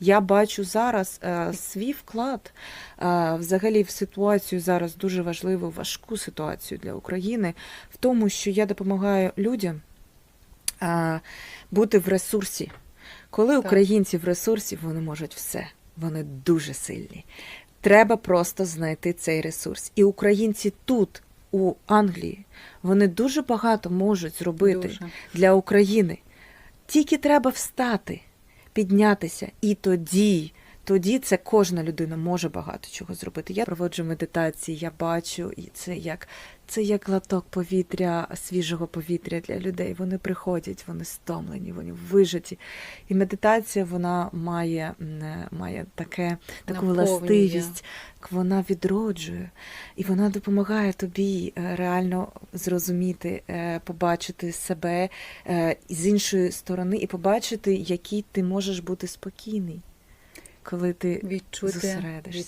Я бачу зараз е, свій вклад е, взагалі в ситуацію зараз дуже важливу, важку ситуацію для України, в тому, що я допомагаю людям е, бути в ресурсі. Коли Так. українці в ресурсі, вони можуть все. Вони дуже сильні. Треба просто знайти цей ресурс. І українці тут, у Англії, вони дуже багато можуть зробити Дуже. для України. Тільки треба встати, піднятися, і тоді, тоді це кожна людина може багато чого зробити. Я проводжу медитації, я бачу, і це як це як глоток повітря, свіжого повітря для людей. Вони приходять, вони стомлені, вони вижаті. І медитація вона має, має таке, таку Наповнює. властивість, вона відроджує, і вона допомагає тобі е, реально зрозуміти, е, побачити себе е, з іншої сторони і побачити, який ти можеш бути спокійний, коли ти Відчути, зосередишся.